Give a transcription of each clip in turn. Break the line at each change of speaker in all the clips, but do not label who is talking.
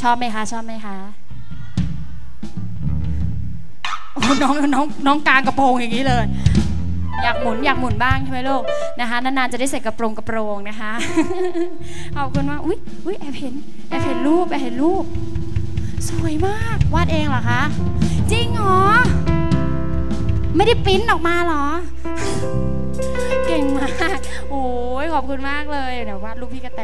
ชอบไหมคะ ชอบไหมคะโอ้น้องน้องน้องกลางกระโปรงอย่างนี้เลย อยากหมุนอยากหมุนบ้างใช่ไหมลูกนะคะนานๆจะได้ใส่กระโปรงกระโปรงนะคะขอบคุณมากอุ้ยอุ้ยแอบเห็นแอบเห็นรูปแอบเห็นรูป สวยมากวาดเองเหรอคะ จริงเหรอไม่ได้ปิ้นออกมาเหรอากโอ้ยขอบคุณมากเลยเดี๋ยววาดรูปพี่กระแต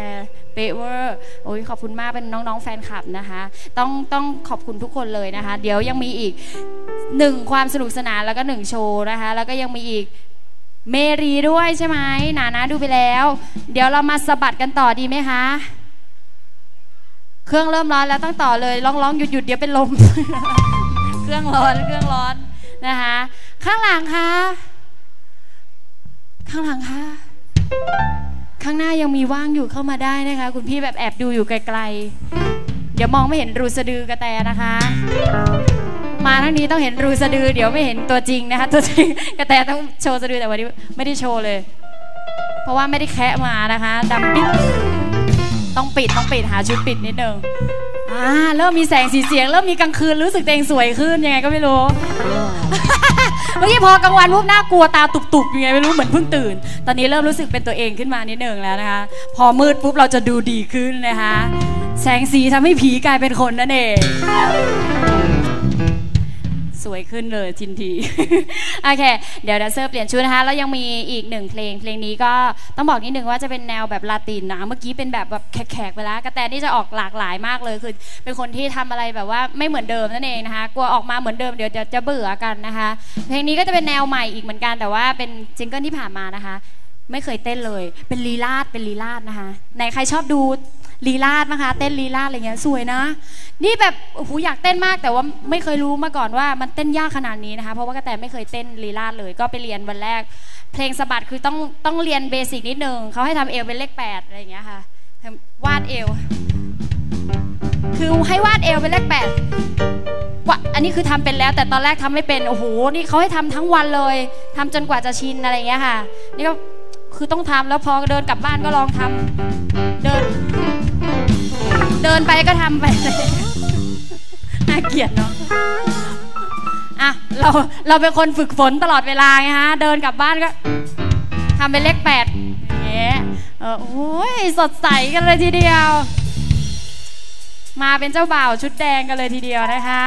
เป๊ะเวอร์โอ้ยขอบคุณมากเป็นน้องๆแฟนคลับนะคะ ต้องต้องขอบคุณทุกคนเลยนะคะ เดี๋ยวยังมีอีกหนึ่งความสนุกสนานแล้วก็หนึ่งโชว์นะคะ แล้วก็ยังมีอีกเมรีด้วยใช่ไหมหนานะดูไปแล้ว เดี๋ยวเรามาสะบัดกันต่อดีไหมคะ เครื่องเริ่มร้อนแล้วต้องต่อเลยร้องร้องหยุดหยุดเดี๋ยวเป็นลม เครื่องร้อนเครื่องร้อนนะคะ ข้างหลังค่ะ ข้างหลังคะข้างหน้ายังมีว่างอยู่เข้ามาได้นะคะ คุณพี่แบบแอบดูอยู่ไกลๆ เดี๋ยวมองไม่เห็นรูสะดือกระแตนะคะ มาทั้งนี้ต้องเห็นรูสะดือ เดี๋ยวไม่เห็นตัวจริงนะคะ ตัวจริงกระแตต้องโชว์สะดือแต่วันนี้ไม่ได้โชว์เลย เพราะว่าไม่ได้แคะมานะคะดำปิดต้องปิดต้องปิดหาชุดปิดนิดนึง อ่าเริ่มมีแสงสีเสียงเริ่มมีกลางคืนรู้สึกตัวเองสวยขึ้นยังไงก็ไม่รู้ เมื่อกี้พอกลางวันพวกน่ากลัวตาตุบๆยังไงไม่รู้เหมือนเพิ่งตื่น ตอนนี้เริ่มรู้สึกเป็นตัวเองขึ้นมานิดนึงแล้วนะคะ พอมืดปุ๊บเราจะดูดีขึ้นนะคะ แสงสีทำให้ผีกลายเป็นคนนั่นเอง สวยขึ้นเลยทินที โอเค เดี๋ยวแดนเซอร์เปลี่ยนชุดนะคะ แล้วยังมีอีกหนึ่งเพลง เพลงนี้ก็ต้องบอกนิดนึงว่าจะเป็นแนวแบบลาตินนะ เมื่อกี้เป็นแบบแบบแขกๆไปแล้วกระแตนี่จะออกหลากหลายมากเลย คือเป็นคนที่ทำอะไรแบบว่าไม่เหมือนเดิมนั่นเองนะคะ กลัวออกมาเหมือนเดิมเดี๋ยวจะจะเบื่อกันนะคะ เพลงนี้ก็จะเป็นแนวใหม่อีกเหมือนกัน แต่ว่าเป็นซิงเกิลที่ผ่านมานะคะ ไม่เคยเต้นเลย เป็นลีลาด เป็นลีลาดนะคะ ไหนใครชอบดู ลีลาดนะคะ เต้นลีลาดอะไรเงี้ยสวยนะ นี่แบบโอ้โหอยากเต้นมากแต่ว่าไม่เคยรู้มาก่อนว่ามันเต้นยากขนาดนี้นะคะ เพราะว่ากระแตไม่เคยเต้นลีลาดเลย ก็ไปเรียนวันแรก เพลงสะบัดคือต้องต้องเรียนเบสิกนิดนึงเขาให้ทำเอวเป็นเลขแปดอะไรเงี้ยค่ะวาดเอว คือให้วาดเอวเป็นเลขแปดว่าอันนี้คือทำเป็นแล้ว แต่ตอนแรกทำไม่เป็นโอ้โหนี่เขาให้ทำทั้งวันเลยทำจนกว่าจะชินอะไรเงี้ยค่ะ นี่ก็คือต้องทำแล้วพอเดินกลับบ้านก็ลองทำเดินเดิ นไปก็ทำไปเลยน่าเกลียดเนาะอะเราเราเป็นคนฝึกฝนตลอดเวลาไงฮะ เดินกลับบ้านก็ทำเป็นเลขแปดเงี้ยเออโอ้ยสดใสกันเลยทีเดียว มาเป็นเจ้าบ่าวชุดแดงกันเลยทีเดียวนะคะ